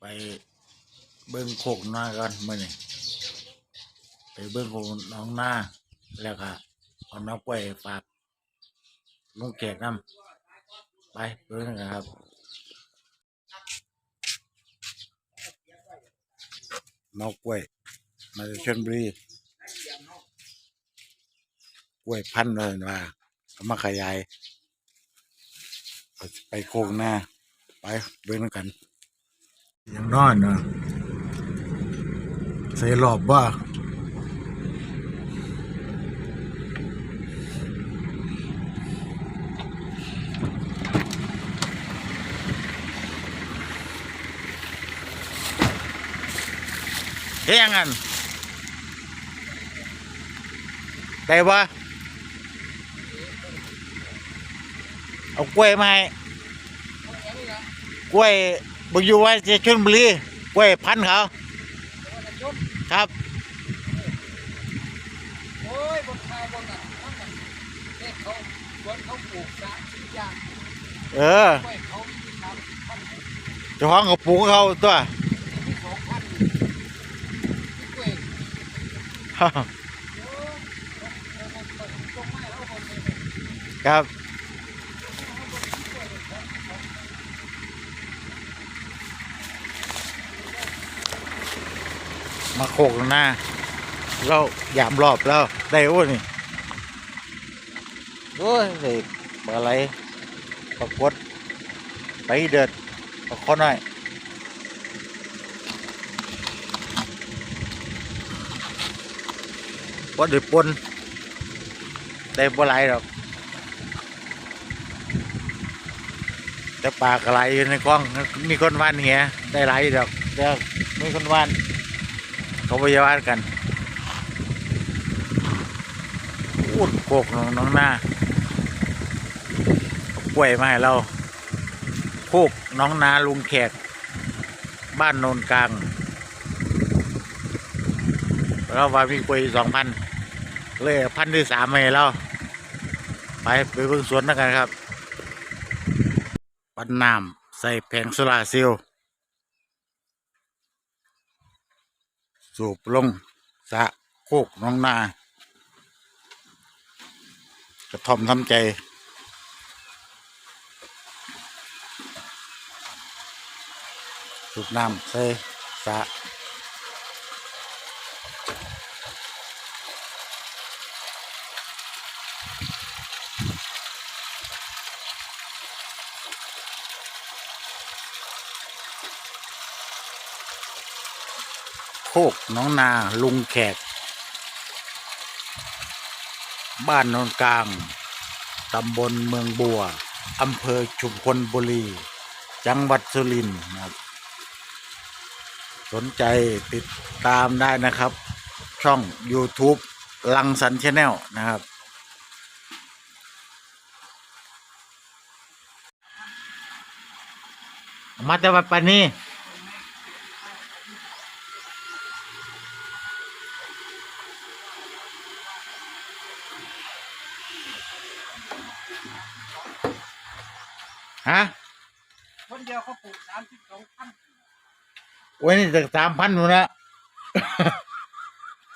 ไปเบิ้งโคกนากันมื่อนี่ไปเบิ้งโคกน้องหน้าแล้วก็เอาน้ำกล้วยฝากลุงแขกน้ำไปเบิ้งกันครับน้อกกล้วยมาจากชลบุรีกล้วยพันธุ์เลยว่าเอามาขยาย ไปโคกหน้า ไปเบิ่งกัน ยังนอนเนะใส่รอบว่าเฮ้ยยังงันได้ปะเอากล้วยมาให้กล้วย บุอยู่ไว้จะชนบุรีกล้วยพันธุ์เขาครับ โอ้ยบนชายบนน่ะทั้งนั้นเด็กเขาบนเขาปลูกสามสี่อย่างเออ กล้วยเขาทำพันธุ์เจ้าของก็ปลูกเขาตัวที่สองพันที่กล้วยโอ้ยเอามาเปิดต้นไม้แล้วยครับ มาโคกหน้าเรายามรอบแล้ว ได้โอ้นี่โอ้ยได้ปลาไหลปลากดไปเดือดปลาคอน้อยว่าเดือดปนได้ปลาไหลหรอกแต่ปลากระไรอยู่ในกล้องมีคนว่านเหี้ยได้หลายอยู่ดอกแต่มีคนว่าน เขาไปวานกันพูดโคกน้องน้องหน้าเอากล้วยมาให้เราโคกน้องนาลุงแขก บ้านโนนกลางเราว่ามีกล้วยสองพันเลยพันที่สามมาให้เราไปไปเบิ่งสวนแล้วกันครับ ปันน้ำใส่แผงโซลาเซลล์ สูบลงสะโคกน้องนากระท่อมทำใจ สูบน้ำใส่สะ โคกน้องนาลุงแขก บ้านโนนกลางตำบลเมืองบัวอำเภอชุมพลบุรี จังหวัดสุรินทร์นะครับ สนใจติดตามได้นะครับ ช่อง YouTube ลังสันชาแนลนะครับ มาแต่วันนี้ ฮะคนเดียวเขาปลูกสามสิบสองพันโอ้ยนี่จากสามพันหนูนะ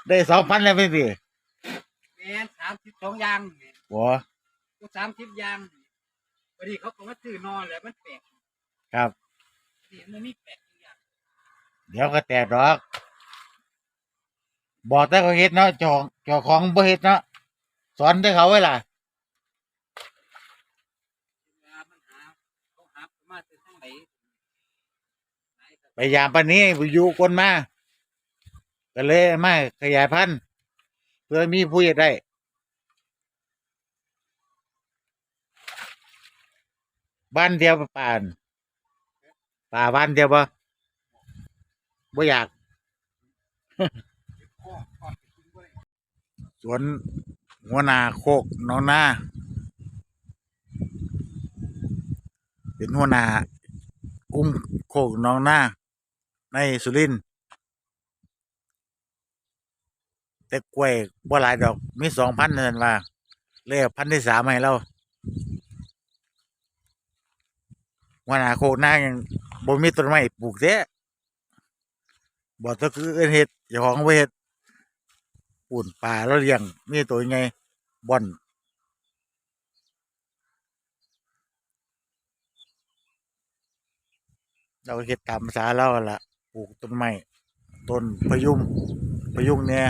ได้สองพันแล้วไม่สิแม่นสามสิบสองอย่างนี่บัวกูสามสิบอย่างนี่วันนี้เขาก็มาซื้อนอนแล้วมันแปลกครับ นี่มันมีแปลกอีกอย่างเดี๋ยวก็แตกดอก บอกแต่เขาเฮ็ดเนาะเจองเจ้าของบ่เฮ็ดเนาะสอนแต่เขาไว้ล่ะ เวลามันหาเขาหามาจากทางไหน ไหนก็ไปยามปานนี้อยู่คนมาก็เลยมาขยายพันธุ์เพื่อมีผู้เฮ็ดได้บ้านเดียวป่านป่าบ้านเดียวบ่บ่อยากสวนหัวนาโคกน้องนาเป็นหัวนากุ้มโคกน้องนา ในสุรินทร์แต่กล้วยบ่หลายดอก มีสองพันเนั้นว่าเลยเอาพันที่สามให้เราหัวหนาโคกหน้ายังบ่มีต้นไม้ปลูกเด้บ่ตะคือเอิ้นเฮ็ดเจ้าของเฮ็ดปุ่นปลาแล้วเลี้ยงมีตัวใหญ่บ่อนเราเฮ็ดตามภาษาเราละ ปลูกต้นไม้ต้นพยุงพยุงแหน่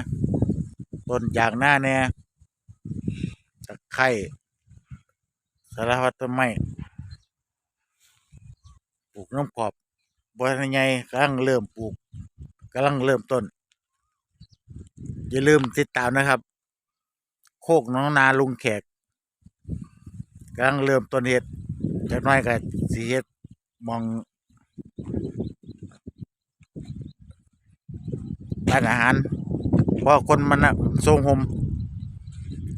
ต้นยางนาแหน่ตะไคร้สารพัดต้นไม้ปลูกน้ำขอบบ่ทันใหญ่กำลังเริ่มปลูกกำลังเริ่มต้น อย่าลืมติดตามนะครับ โคกน้องนาลุงแขกกำลังเริ่มต้นเฮ็ดจักน้อยก็สิเฮ็ดมอง ร้านอาหารเพราะคนมันนะทรงหม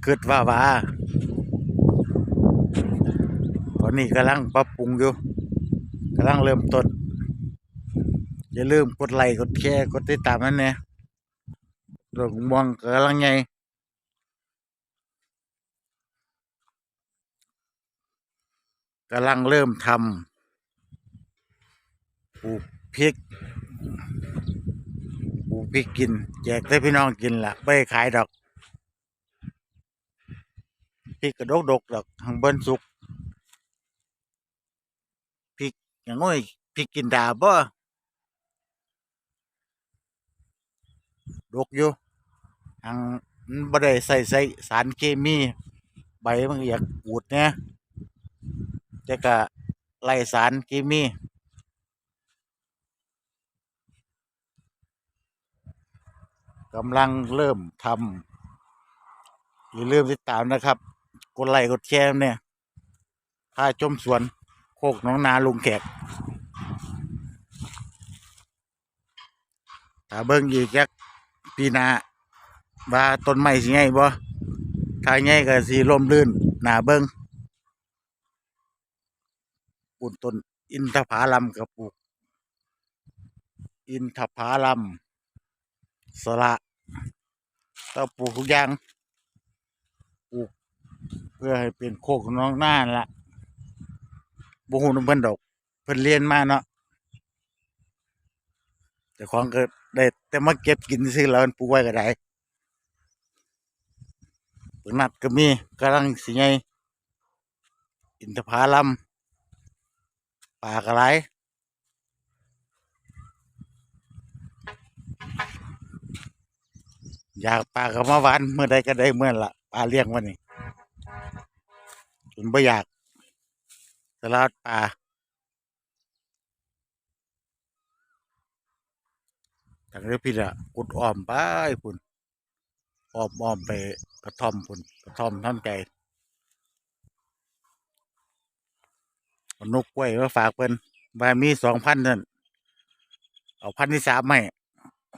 เกิดว่าว่าตอนนี้กำลังปรับปรุงอยู่กำลังเริ่มต้นอย่าลืมกดไลค์กดแชร์กดติดตามนั่นเนี่ยดอกมวงกำลังใหญ่กำลังเริ่มทำปลูกพริก ลูกพริกกิน แจกให้พี่น้องกินละไม่ได้ขายดอกพริกกระดกดกดอกทางเบิ้นสุกพริกอย่างง้อยพริกกินดาบ่ดกอยู่ทางมันบ่ได้ใส่ใส่สารเคมี ใบมันอยากปูดเนี่ยแต่ก็ไล่สารเคมี กำลังเริ่มทำอย่าลืมติดตามนะครับ กดไลค์กดแชร์เนี่ยถ้าชมสวนโคกน้องนาลุงแขกถ้าเบิ่งอีกจักปีนาว่าต้นไม้สิไงบ่ถ้าไงก็สิร่มรื่นหนาเบิ่งปลูกต้นอินทผลัมกับปลูก อินทผลัม สละต้องปลูกทุกอย่างปลูกเพื่อให้เป็นโคกน้องหน้านั่นละบุหูนเพิ่นดอกเพิ่นเรียนมาเนาะแต่ของก็ได้แต่มาเก็บกินซื้อแล้วมันปลูกไว้ก็ได้ปึกนัดก็มีกำลังสิไงอินทผลัมป่ากระไร อยากปลาก็มาหวานเมื่อใดก็ได้เมื่อละปลาเลี้ยงวันนี้จนไม่อยากสลัดปลาทางเรือพี่ละกุดอ้อมไปพุ่นอ้อมอ้อมไปกระท่อมพุ่นกระท่อมท่อนใจนกกล้วยมาฝากเพิ่นว่ามีสองพันนั่นเอาพันที่สามไหม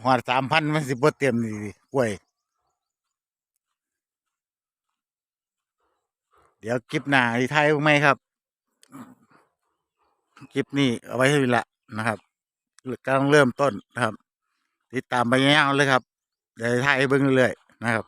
หอดสามพันมันสิบ่เตรียมนี่ดิกล้วย เดี๋ยวคลิปหน้าที่ไทยไหมครับ คลิปนี้เอาไว้ให้เวละนะครับกำลังเริ่มต้นนะครับ ติดตามไปยาวเลยครับเดี๋ยวไทยเบิ้งเรื่อยๆนะครับ